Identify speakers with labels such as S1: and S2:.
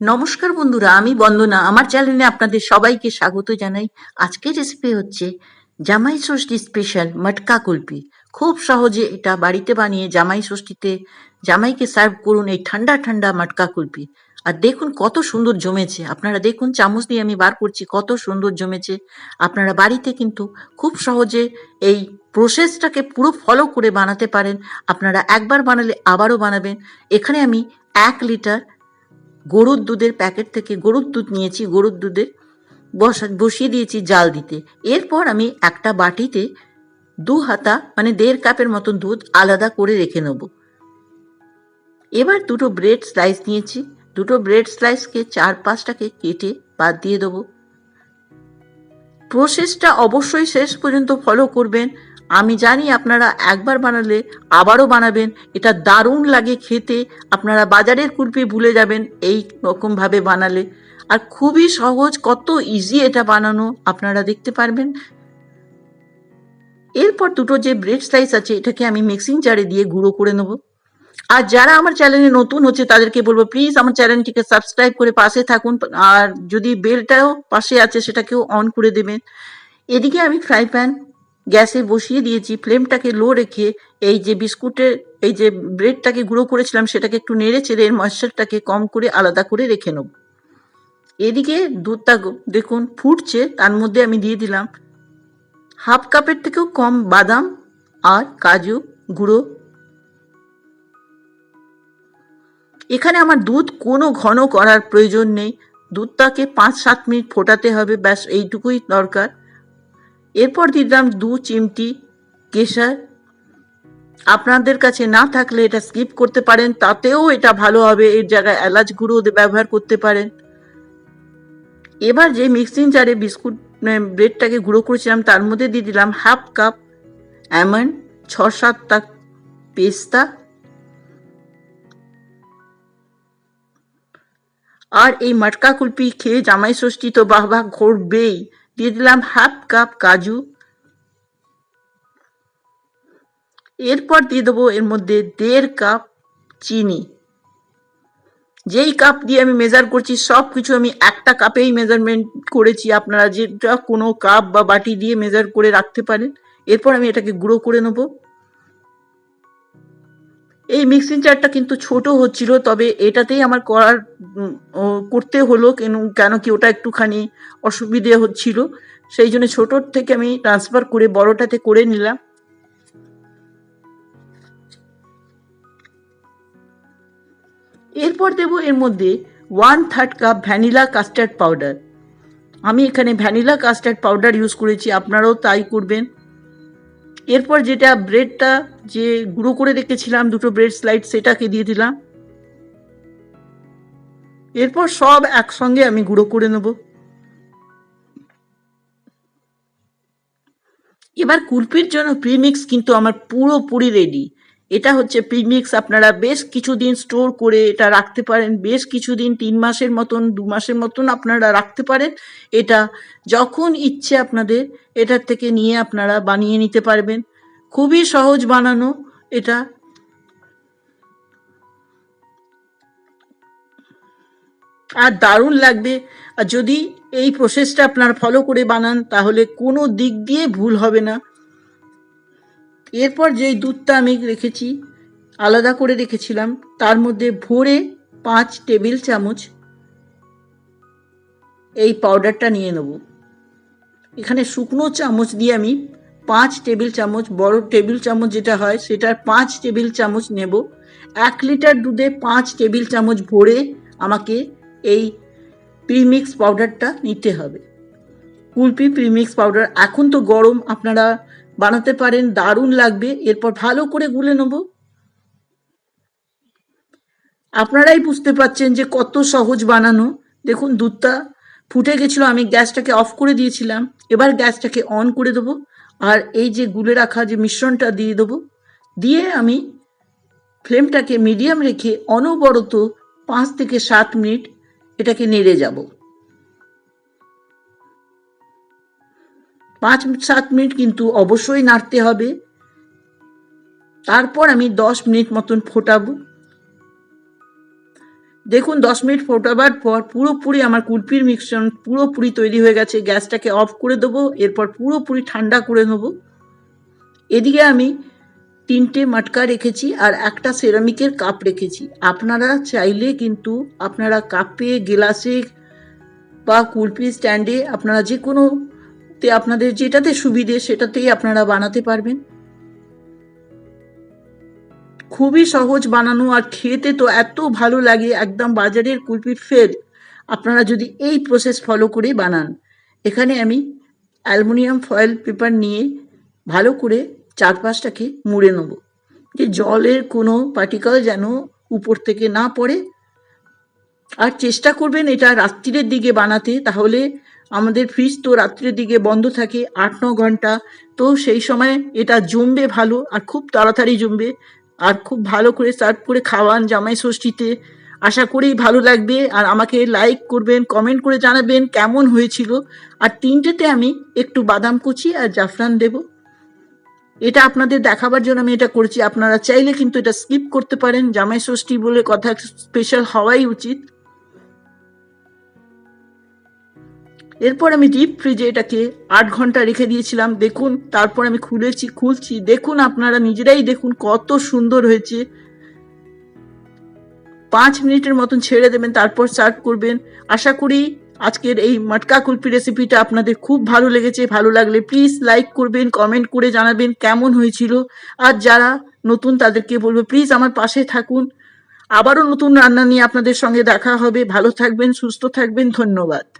S1: নমস্কার বন্ধুরা, আমি বন্দনা। আমার চ্যানেলে আপনাদের সবাইকে স্বাগত জানাই। আজকের রেসিপি হচ্ছে জামাই ষষ্ঠী স্পেশাল মটকা কুলপি। খুব সহজে এটা বাড়িতে বানিয়ে জামাই ষষ্ঠীতে জামাইকে সার্ভ করুন এই ঠান্ডা ঠান্ডা মটকা কুলপি। আর দেখুন কত সুন্দর জমেছে। আপনারা দেখুন, চামচ দিয়ে আমি বার করছি, কত সুন্দর জমেছে। আপনারা বাড়িতে কিন্তু খুব সহজে এই প্রসেসটাকে পুরো ফলো করে বানাতে পারেন। আপনারা একবার বানালে আবারও বানাবেন। এখানে আমি এক লিটার গরুর দুধের প্যাকেট থেকে গরুর দুধ নিয়েছি, গরুর দুধের বসা, বসিয়ে দিয়েছি জাল দিতে। এরপর আমি একটা বাটিতে দু হাতা মানে দেড় কাপের মতন দুধ আলাদা করে রেখে নেব। এবার দুটো ব্রেড স্লাইস নিয়েছি। দুটো ব্রেড স্লাইসকে চার পাঁচটাকে কেটে বাদ দিয়ে দেবো। প্রসেসটা অবশ্যই শেষ পর্যন্ত ফলো করবেন। আমি জানি আপনারা একবার বানালে আবারও বানাবেন। এটা দারুণ লাগে খেতে। আপনারা বাজারের কুলপি ভুলে যাবেন এই রকমভাবে বানালে। আর খুবই সহজ, কত ইজি এটা বানানো আপনারা দেখতে পারবেন। এরপর দুটো যে ব্রেড স্লাইস আছে, এটাকে আমি মিক্সিং জারে দিয়ে গুঁড়ো করে নেব। আর যারা আমার চ্যানেলে নতুন হচ্ছে, তাদেরকে বলব প্লিজ আমার চ্যানেলটিকে সাবস্ক্রাইব করে পাশে থাকুন। আর যদি বেলটাও পাশে আছে, সেটাকেও অন করে দেবেন। এদিকে আমি ফ্রাই প্যান গ্যাসে বসিয়ে দিয়েছি, ফ্লেমটাকে লো রেখে এই যে বিস্কুটের এই যে ব্রেডটাকে গুঁড়ো করেছিলাম, সেটাকে একটু নেড়ে চেড়ে এর ময়েশ্চারটাকে কম করে আলাদা করে রেখে নেব। এদিকে দুধটা দেখুন ফুটছে, তার মধ্যে আমি দিয়ে দিলাম হাফ কাপের থেকেও কম বাদাম আর কাজু গুঁড়ো। এখানে আমার দুধ কোনো ঘন করার প্রয়োজন নেই। দুধটাকে পাঁচ সাত মিনিট ফোটাতে হবে, ব্যাস এইটুকুই দরকার। এরপর দিলাম দু চিমটি কেশর। আপনাদের কাছে না থাকলে এটা স্কিপ করতে পারেন, তাতেও এটা ভালো হবে, এর জায়গায় এলাচ গুঁড়ো ব্যবহার করতে পারেন। এবার যে মিক্সিং জারে বিস্কুট ব্রেডটাকে গুঁড়ো করেছিলাম, তার মধ্যে দিয়ে দিলাম হাফ কাপ অ্যামন্ড ছ সাতটা পেস্তা। আর এই মটকা কুলপি খেয়ে জামাই ষষ্ঠী তো বাহ বাহ ঘটবেই দিয়ে দিলাম হাফ কাপ কাজু। এরপর দিয়ে দেবো এর মধ্যে দেড় কাপ চিনি। যেই কাপ দিয়ে আমি মেজার করছি সব কিছু আমি একটা কাপেই মেজারমেন্ট করেছি। আপনারা যেটা কোনো কাপ বা বাটি দিয়ে মেজার করে রাখতে পারেন। এরপর আমি এটাকে গুঁড়ো করে নেব। এই মিক্সিং জারটা কিন্তু ছোট হচ্ছিল, তবে এটাতেই আমার করার করতে হলো, কেন কেন কি ওটা একটুখানি অসুবিধে হচ্ছিল। সেই জন্য ছোটোর থেকে আমি ট্রান্সফার করে, বড়টাতে করে নিলাম। এরপর দেবো এর মধ্যে one third cup vanilla custard powder আমি এখানে ভ্যানিলা কাস্টার্ড পাউডার ইউজ করেছি, আপনারাও তাই করবেন। এরপর যেটা ব্রেডটা যে গুঁড়ো করে রেখেছিলাম, দুটো ব্রেড স্লাইড সেটাকে দিয়ে দিলাম। এরপর সব একসঙ্গে আমি গুঁড়ো করে নেব। এবার কুলপির জন্য প্রিমিক্স কিন্তু আমার পুরোপুরি রেডি এটা হচ্ছে প্রিমিক্স আপনারা বেশ কিছুদিন স্টোর করে এটা রাখতে পারেন, বেশ কিছুদিন, তিন মাসের মতন, দু মাসের মতন আপনারা রাখতে পারেন। এটা যখন ইচ্ছে আপনাদের, এটার থেকে নিয়ে আপনারা বানিয়ে নিতে পারবেন। খুবই সহজ বানানো এটা। আর দারুণ লাগবে। আর যদি এই প্রসেসটা আপনারা ফলো করে বানান, তাহলে কোনো দিক দিয়ে ভুল হবে না। এরপর যেই দুধটা আমি রেখেছি, আলাদা করে রেখেছিলাম, তার মধ্যে ভরে পাঁচ টেবিল চামচ এই পাউডারটা নিয়ে নেব। এখানে শুকনো চামচ দিয়ে আমি পাঁচ টেবিল চামচ, বড় টেবিল চামচ যেটা হয়, সেটার পাঁচ টেবিল চামচ নেব। এক লিটার দুধে পাঁচ টেবিল চামচ ভরে আমাকে এই প্রিমিক্স পাউডারটা নিতে হবে। কুলপি প্রিমিক্স পাউডার এখন তো গরম, আপনারা বানাতে পারেন, দারুণ লাগবে। এরপর ভালো করে গুলে নেব। আপনারাই বুঝতে পারছেন যে কত সহজ বানানো। দেখুন, দুধটা ফুটে গেছিল, আমি গ্যাসটাকে অফ করে দিয়েছিলাম। এবার গ্যাসটাকে অন করে দেবো আর এই যে গুলে রাখা যে মিশ্রণটা দিয়ে দেবো, দিয়ে আমি ফ্লেমটাকে মিডিয়াম রেখে অনবরত পাঁচ থেকে সাত মিনিট এটাকে নেড়ে যাব। পাঁচ সাত মিনিট কিন্তু অবশ্যই নাড়তে হবে। তারপর আমি দশ মিনিট মতন ফোটাবো। দেখুন, দশ মিনিট ফোটাবার পর পুরোপুরি আমার কুলপির মিশ্রণ পুরোপুরি তৈরি হয়ে গেছে। গ্যাসটাকে অফ করে দেবো, এরপর পুরোপুরি ঠান্ডা করে নেব। এদিকে আমি তিনটে মাটকা রেখেছি আর একটা সেরামিকের কাপ রেখেছি। আপনারা চাইলে কিন্তু আপনারা কাপে, গেলাসে বা কুলপি স্ট্যান্ডে আপনারা যে কোনোতে আপনাদের যেটাতে সুবিধে সেটাতেই আপনারা বানাতে পারবেন। খুবই সহজ বানানো আর খেতে তো এত ভালো লাগে, একদম বাজারের কুলপির ফেল আপনারা যদি এই প্রসেস ফলো করে বানান। এখানে আমি অ্যালুমিনিয়াম ফয়েল পেপার নিয়ে ভালো করে চারপাশটাকে মুড়ে নেব, যে জলের কোনো পার্টিকেল যেন উপর থেকে না পড়ে। আর চেষ্টা করবেন এটা রাত্রিরের দিকে বানাতে, তাহলে আমাদের ফ্রিজ তো রাত্রের দিকে বন্ধ থাকে আট, ন ঘণ্টা। তো সেই সময় এটা জমবে ভালো আর খুব তাড়াতাড়ি জমবে। আর খুব ভালো করে সার্ভ করে খাওয়ান জামাই ষষ্ঠীতে। আশা করেই ভালো লাগবে। আর আমাকে লাইক করবেন কমেন্ট করে জানাবেন কেমন হয়েছিল। আর তিনটেতে আমি একটু বাদাম কুচি আর জাফরান দেব। এটা আপনাদের দেখাবার জন্য আমি এটা করছি। আপনারা চাইলে কিন্তু এটা স্কিপ করতে পারেন। জামাই ষষ্ঠী বলে কথা স্পেশাল হওয়াই উচিত। এরপর আমি ডিপ ফ্রিজে এটাকে আট ঘণ্টা রেখে দিয়েছিলাম। দেখুন, তারপর আমি খুলেছি, খুলছি। দেখুন, আপনারা নিজেরাই দেখুন কত সুন্দর হয়েছে। পাঁচ মিনিটের মতন ছেড়ে দেবেন, তারপর সার্ভ করবেন। আশা করি আজকের এই মটকা কুলপি রেসিপিটা আপনাদের খুব ভালো লেগেছে। ভালো লাগলে প্লিজ লাইক করবেন কমেন্ট করে জানাবেন কেমন হয়েছিল। আর যারা নতুন, তাদেরকে বলব প্লিজ আমার পাশে থাকুন। আবারও নতুন রান্না নিয়ে আপনাদের সঙ্গে দেখা হবে। ভালো থাকবেন, সুস্থ থাকবেন। ধন্যবাদ।